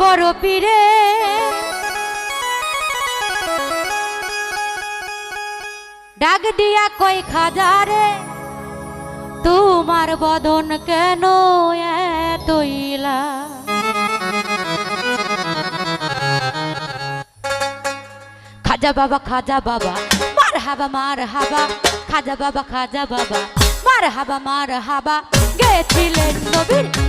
বড় পীরে। ডাক দিয়া কই খাজারে, তোমার বদন কেন এতইলা? খাজা বাবা খাজা বাবা মার হাবা মার হাবা খাজা বাবা খাজা বাবা মার হাবা মার হাবা গেছিলেন নবীর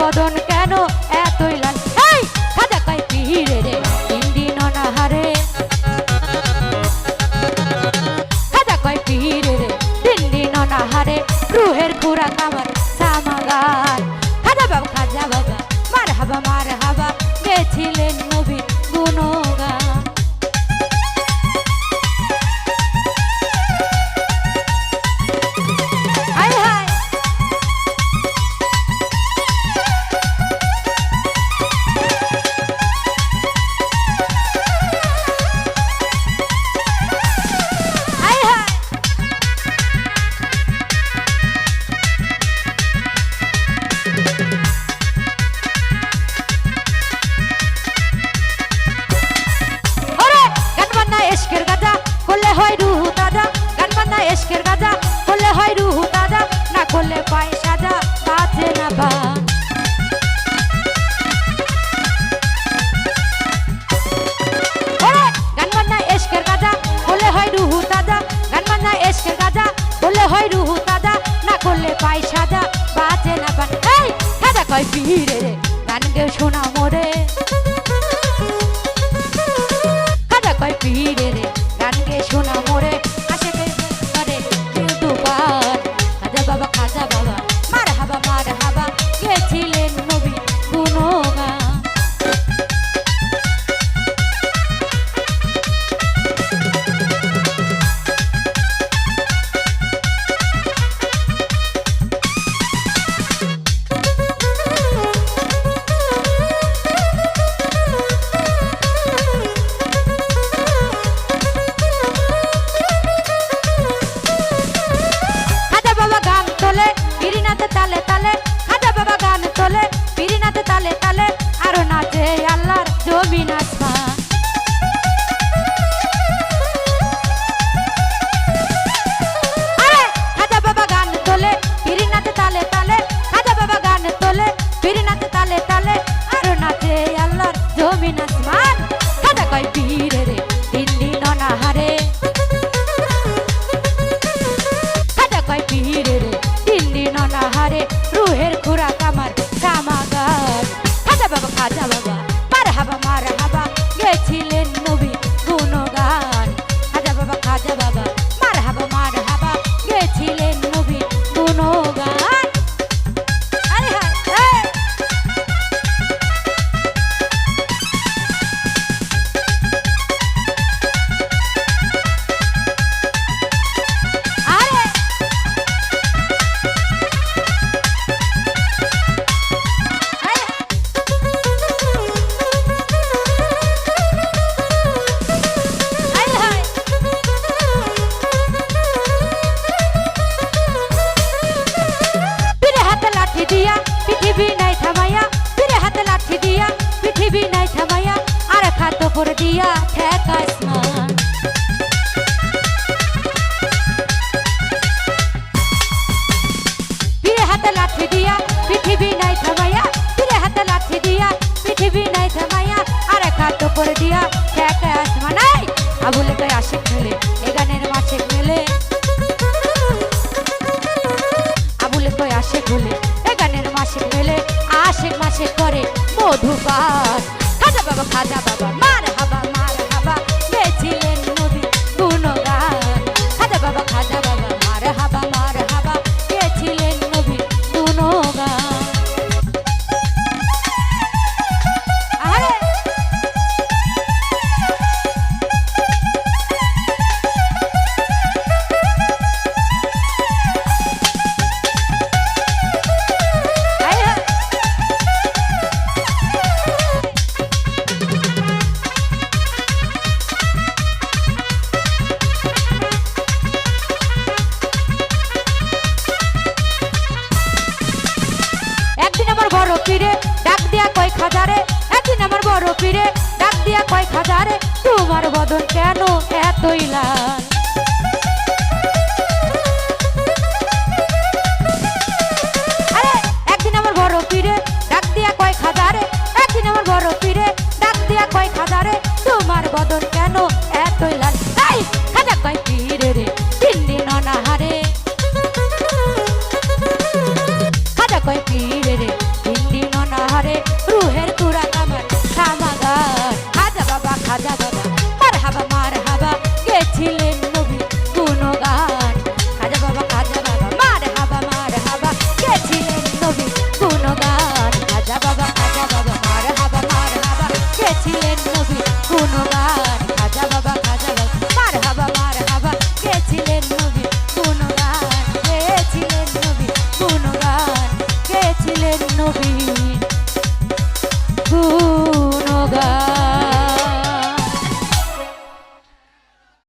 বদন কেন? এশকের গাজা করলে হয় রুহু তাজা, না করলে পায় সাজা বাঁচে না বা এশকের গাজা করলে হয় রুহু তাজা, গান বান্না এশকের গাজা করলে হয় রুহু তাজা, না করলে পায় সাজা বাঁচে না বান এই সাজা কয় পীরে দিয়া ঠেকা আসমান পীরে হাতে লাঠি দিয়া পৃথিবী নাই থামাইয়া পীরে হাতে লাঠি দিয়া পৃথিবী নাই থামাইয়া, আর খাতো করে দিয়া ঠেকা আসমান এই আবুলে কই আশিক মেলে এ গানের মাছে মেলে আবুলে কই আশিক হলে এ গানের মাসে মেলে আশেক মাসে করে মধুপাত। বাবা ভাজা বাবা মার হাবা রে, ডাক দিয়া কয় খাজারে তোমার বদন কেন এতই লাল? একদিন আমার বড় ডাক দিয়া কয় খাজারে একদিন আমার ডাক দিয়া কয় খাজারে তোমার বদন কেন এতই লাল? তাই খাজা কয়, পীরে রে, তিন দিন অনাহারে। খাজা কয়, পীরে রে, তিন দিন অনাহারে, রুহের তুরা কামার I got it.